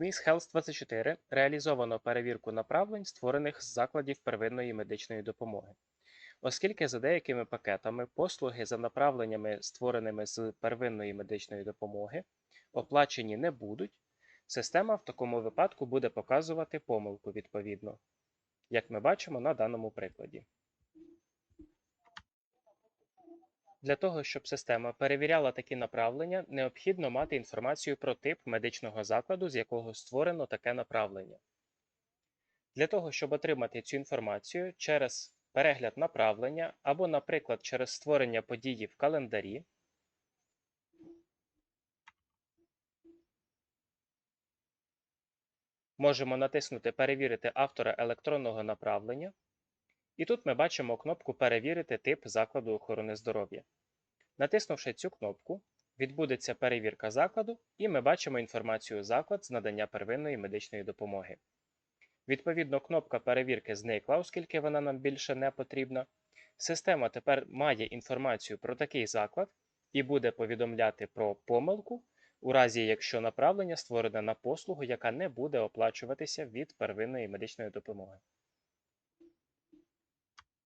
В Miss Health 24 реалізовано перевірку направлень, створених з закладів первинної медичної допомоги. Оскільки за деякими пакетами послуги за направленнями, створеними з первинної медичної допомоги, оплачені не будуть, система в такому випадку буде показувати помилку відповідно, як ми бачимо на даному прикладі. Для того, щоб система перевіряла такі направлення, необхідно мати інформацію про тип медичного закладу, з якого створено таке направлення. Для того, щоб отримати цю інформацію через перегляд направлення або, наприклад, через створення події в календарі, можемо натиснути Перевірити автора електронного направлення. І тут ми бачимо кнопку Перевірити тип закладу охорони здоров'я. Натиснувши цю кнопку, відбудеться перевірка закладу, і ми бачимо інформацію заклад з надання первинної медичної допомоги. Відповідно, кнопка перевірки зникла, оскільки вона нам більше не потрібна. Система тепер має інформацію про такий заклад і буде повідомляти про помилку, у разі якщо направлення створене на послугу, яка не буде оплачуватися від первинної медичної допомоги.